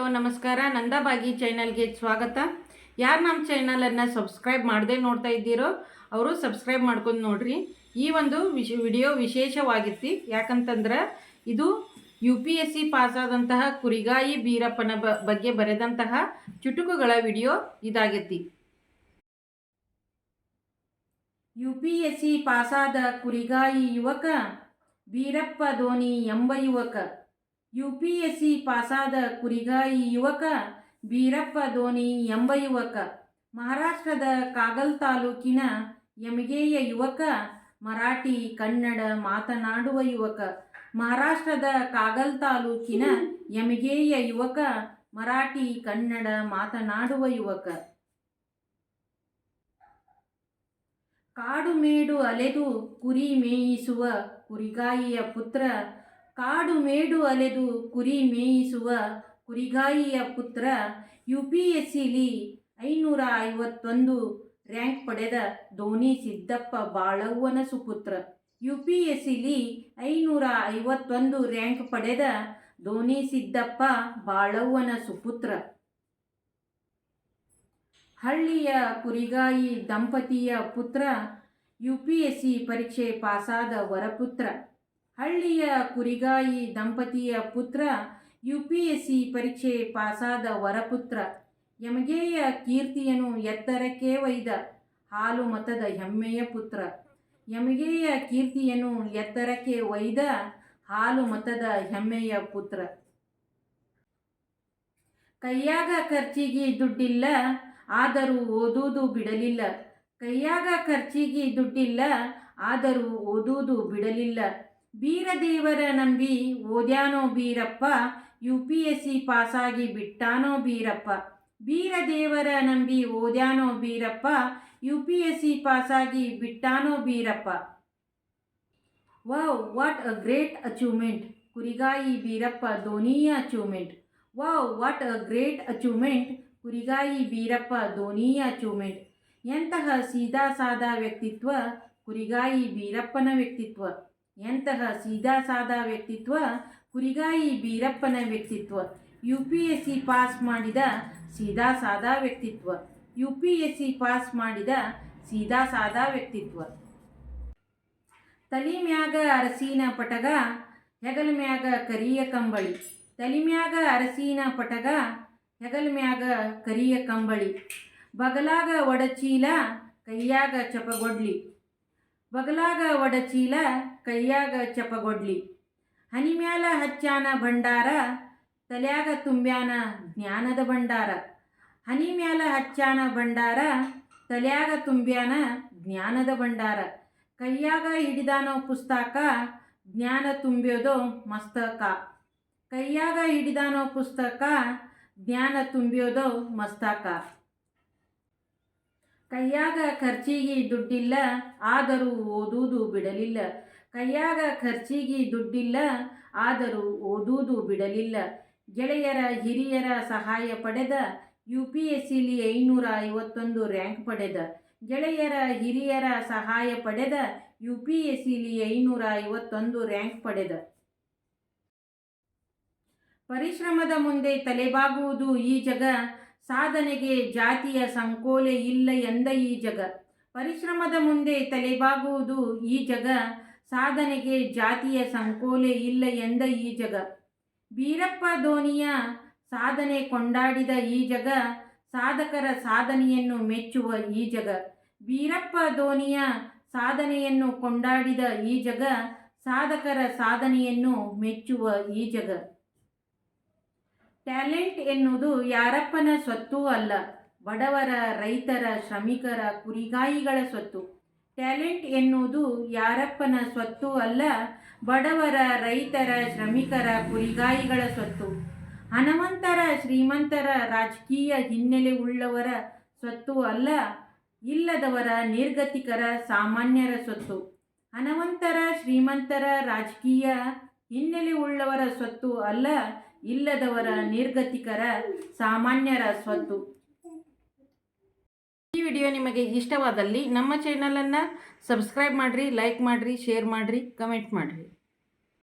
Hello ನಮಸ್ಕಾರ. ನಂದಾಬಾಗಿ ಚಾನಲ್ಗೆ ಸ್ವಾಗತ. ಯಾರು ನಮ್ಮ ಚಾನಲನ್ನು ಸಬ್ಸ್ಕ್ರೈಬ್ ಮಾಡದೆ ನೋಡ್ತಾ ಇದ್ದೀರೋ, ಅವರು ಸಬ್ಸ್ಕ್ರೈಬ್ ಮಾಡ್ಕೊಂಡು ನೋಡ್ರಿ. ಈ ಒಂದು ವಿಶ್, ವಿಡಿಯೋ ವಿಶೇಷವಾಗಿರ್ತಿ ಯಾಕಂತಂದ್ರೆ, ಇದು ಯು ಪಿ ಎಸ್ ಸಿ ಪಾಸಾದಂತಹ ಕುರಿಗಾಯಿ ಬೀರಪ್ಪನ ಬಗ್ಗೆ ಬರೆದಂತಹ ಚುಟುಕುಗಳ ವಿಡಿಯೋ ಇದಾಗೈತಿ ಯು ಪಿ ಎಸ್ ಸಿ ಪಾಸಾದ ಕುರಿಗಾಯಿ ಯುವಕ ಬೀರಪ್ಪ ಧೋನಿ ಎಂಬ ಯುವಕ ಯು ಪಿ ಎಸ್ ಸಿ ಪಾಸಾದ ಕುರಿಗಾಯಿ ಯುವಕ ಬೀರಪ್ಪ ಧೋನಿ ಎಂಬ ಯುವಕ. ಮಹಾರಾಷ್ಟ್ರದ ಕಾಗಲ್ ತಾಲೂಕಿನ ಯಮಗೇಯ ಯುವಕ, ಮರಾಠಿ, ಕನ್ನಡ ಮಾತನಾಡುವ ಯುವಕ. ಮಹಾರಾಷ್ಟ್ರದ ಕಾಗಲ್ ತಾಲೂಕಿನ ಯಮಗೇಯ ಯುವಕ, ಮರಾಠಿ, ಕನ್ನಡ ಮಾತನಾಡುವ ಯುವಕ. ಕಾಡು ಮೇಡು ಅಲೆದು ಕುರಿ ಮೇಯಿಸುವ ಕುರಿಗಾಯಿಯ ಪುತ್ರ ಕಾಡು ಮೇಡು ಅಲೆದು ಕುರಿ ಮೇಯಿಸುವ ಕುರಿಗಾಯಿಯ ಪುತ್ರ ಯು ಪಿ ಎಸ್ ಸಿಲಿ ಐನೂರ ಐವತ್ತೊಂದು ರ್ಯಾಂಕ್ ಪಡೆದ ಧೋನಿ ಸಿದ್ದಪ್ಪ ಬಾಳವ್ವನ ಸುಪುತ್ರ ಯು ಪಿ ಎಸ್ ಸಿಲಿ ಐನೂರ ಐವತ್ತೊಂದು ರ್ಯಾಂಕ್ ಪಡೆದ ಧೋನಿ ಸಿದ್ದಪ್ಪ ಬಾಳವ್ವನ ಸುಪುತ್ರ ಹಳ್ಳಿಯ ಕುರಿಗಾಯಿ ದಂಪತಿಯ ಪುತ್ರ ಯು ಪಿ ಎಸ್ ಸಿ ಪರೀಕ್ಷೆ ಪಾಸಾದ ವರಪುತ್ರ. ಹಳ್ಳಿಯ ಕುರಿಗಾಯಿ ದಂಪತಿಯ ಪುತ್ರ ಯು ಪಿ ಎಸ್ ಸಿ ಪರೀಕ್ಷೆ ಪಾಸಾದ ವರಪುತ್ರ ಯಮಗೇಯ ಕೀರ್ತಿಯನ್ನು ಎತ್ತರಕ್ಕೆ ಒಯ್ದ ಹಾಲು ಮತದ ಹೆಮ್ಮೆಯ ಪುತ್ರ. ಯಮಗೇಯ ಕೀರ್ತಿಯನ್ನು ಎತ್ತರಕ್ಕೆ ಒಯ್ದ ಹಾಲು ಮತದ ಹೆಮ್ಮೆಯ ಪುತ್ರ. ಕೈಯಾಗ ಖರ್ಚಿಗೆ ದುಡ್ಡಿಲ್ಲ, ಆದರೂ ಓದುವುದು ಬಿಡಲಿಲ್ಲ. ಕೈಯಾಗ ಖರ್ಚಿಗೆ ದುಡ್ಡಿಲ್ಲ, ಆದರೂ ಓದುವುದು ಬಿಡಲಿಲ್ಲ. ಬೀರದೇವರ ನಂಬಿ, ಓದ್ಯಾನೋ Beerappa, U P S C ಪಾಸಾಗಿ ಬಿಟ್ಟಾನೋ ಬೀರಪ್ಪ. ಬೀರದೇವರ ನಂಬಿ, ಓದ್ಯಾನೋ Beerappa, U P S C ಪಾಸಾಗಿ ಬಿಟ್ಟಾನೋ Beerappa. Wow, what a great achievement. ಕುರಿಗಾಯಿ Beerappa ಧೋನಿಯ achievement. Wow, what a great achievement. ಕುರಿಗಾಯಿ Beerappa ಧೋನಿಯ ಅಚೀವ್ಮೆಂಟ್. ಎಂತಹ ಸೀದಾ ಸಾದಾ ವ್ಯಕ್ತಿತ್ವ. ಕುರಿಗಾಯಿ ಬೀರಪ್ಪನ ವ್ಯಕ್ತಿತ್ವ. ಎಂತಹ ಸೀದಾ ಸಾದಾ ವ್ಯಕ್ತಿತ್ವ, ಕುರಿಗಾಯಿ ಬೀರಪ್ಪನ ವ್ಯಕ್ತಿತ್ವ, U P S C pass ಮಾಡಿದ ಸೀದಾ ಸಾದಾ ವ್ಯಕ್ತಿತ್ವ, U P S C pass ಮಾಡಿದ ಸೀದಾ ಸಾದಾ ವ್ಯಕ್ತಿತ್ವ. ತಲಿಮ್ಯಾಗ ಅರಸಿನ ಪಟಗ ಹೆಗಲ ಮ್ಯಾಗ ಕರಿಯ ಕಂಬಳಿ. ತಲಿಮ್ಯಾಗ ಅರಸಿನ ಪಟಗ ಹೆಗಲ ಮ್ಯಾಗ ಕರಿಯ ಕಂಬಳಿ. ಬಗಲಾಗ ಒಡಚೀಲ, ಕೈಯಾಗ ಚಪಗೊಡ್ಲಿ. ಬಗಲಾಗ ಒಡಚೀಲ ಕೈಯಾಗ ಚಪಗೊಡ್ಲಿ. ಹನಿಮ್ಯಾಲ ಹಚ್ಚಾನ ಭಂಡಾರ, ತಲ್ಯಾಗ ತುಂಬ್ಯಾನ ಜ್ಞಾನದ ಭಂಡಾರ. ಹನಿಮ್ಯಾಲ ಹಚ್ಚಾನ ಭಂಡಾರ, ತಲ್ಯಾಗ ತುಂಬ್ಯಾನ ಜ್ಞಾನದ ಭಂಡಾರ. ಕೈಯಾಗ ಹಿಡಿದಾನೋ ಪುಸ್ತಕ, ಜ್ಞಾನ ತುಂಬ್ಯೋದು ಮಸ್ತಕ. ಕೈಯಾಗ ಹಿಡಿದಾನೋ ಪುಸ್ತಕ, ಜ್ಞಾನ ತುಂಬ್ಯೋದು ಮಸ್ತಕ. ಕೈಯಾಗ ಖರ್ಚಿಗೆ ದುಡ್ಡಿಲ್ಲ, ಆದರೂ ಓದುವುದು ಬಿಡಲಿಲ್ಲ. ಕೈಯಾಗ ಖರ್ಚಿಗೆ ದುಡ್ಡಿಲ್ಲ, ಆದರೂ ಓದುವುದು ಬಿಡಲಿಲ್ಲ. ಗೆಳೆಯರ, ಹಿರಿಯರ ಸಹಾಯ ಪಡೆದ ಯು ಪಿ ಎಸ್ ಸಿಲಿ ಐನೂರ ಐವತ್ತೊಂದು ರ್ಯಾಂಕ್ ಪಡೆದ. ಗೆಳೆಯರ, ಹಿರಿಯರ ಸಹಾಯ ಪಡೆದ ಯು ಪಿ ಎಸ್ ಸಿಲಿ ಐನೂರ ಐವತ್ತೊಂದು ರ್ಯಾಂಕ್ ಪಡೆದ. ಪರಿಶ್ರಮದ ಮುಂದೆ ತಲೆಬಾಗುವುದು ಈ ಜಗ. ಸಾಧನೆಗೆ ಜಾತಿಯ ಸಂಕೋಲೆ ಇಲ್ಲ ಎಂದ ಈ ಜಗ. ಪರಿಶ್ರಮದ ಮುಂದೆ ತಲೆಬಾಗುವುದು ಈ ಜಗ. ಸಾಧನೆಗೆ ಜಾತಿಯ ಸಂಕೋಲೆ ಇಲ್ಲ ಎಂದ ಈ ಜಗ. ಬೀರಪ್ಪ ಧೋನಿಯ ಸಾಧನೆ ಕೊಂಡಾಡಿದ ಈ ಜಗ, ಸಾಧಕರ ಸಾಧನೆಯನ್ನು ಮೆಚ್ಚುವ ಈ ಜಗ. ಬೀರಪ್ಪ ಧೋನಿಯ ಸಾಧನೆಯನ್ನು ಕೊಂಡಾಡಿದ ಈ ಜಗ, ಸಾಧಕರ ಸಾಧನೆಯನ್ನು ಮೆಚ್ಚುವ ಈ ಜಗ. ಟ್ಯಾಲೆಂಟ್ ಎನ್ನುವುದು ಯಾರಪ್ಪನ ಸ್ವತ್ತೂ ಅಲ್ಲ, ಬಡವರ, ರೈತರ, ಶ್ರಮಿಕರ, ಕುರಿಗಾಯಿಗಳ ಸ್ವತ್ತು. ಟ್ಯಾಲೆಂಟ್ ಎನ್ನುವುದು ಯಾರಪ್ಪನ ಸ್ವತ್ತು ಅಲ್ಲ, ಬಡವರ, ರೈತರ, ಶ್ರಮಿಕರ, ಕುರಿಗಾಯಿಗಳ ಸ್ವತ್ತು. ಹಣವಂತರ ಶ್ರೀಮಂತರ, ರಾಜಕೀಯ ಹಿನ್ನೆಲೆ ಉಳ್ಳವರ ಸ್ವತ್ತು ಅಲ್ಲ, ಇಲ್ಲದವರ ನಿರ್ಗತಿಕರ, ಸಾಮಾನ್ಯರ ಸ್ವತ್ತು. ಹಣವಂತರ ಶ್ರೀಮಂತರ, ರಾಜಕೀಯ ಹಿನ್ನೆಲೆ ಉಳ್ಳವರ ಸ್ವತ್ತು ಅಲ್ಲ, ಇಲ್ಲದವರ ನಿರ್ಗತಿಕರ, ಸಾಮಾನ್ಯರ ಸ್ವತ್ತು. ವಿಡಿಯೋ ನಿಮಗೆ ಇಷ್ಟವಾದಲ್ಲಿ ನಮ್ಮ ಚಾನಲನ್ನು ಸಬ್ಸ್ಕ್ರೈಬ್ ಮಾಡಿರಿ ಲೈಕ್ ಮಾಡಿರಿ ಶೇರ್ ಮಾಡಿರಿ ಕಮೆಂಟ್ ಮಾಡಿರಿ.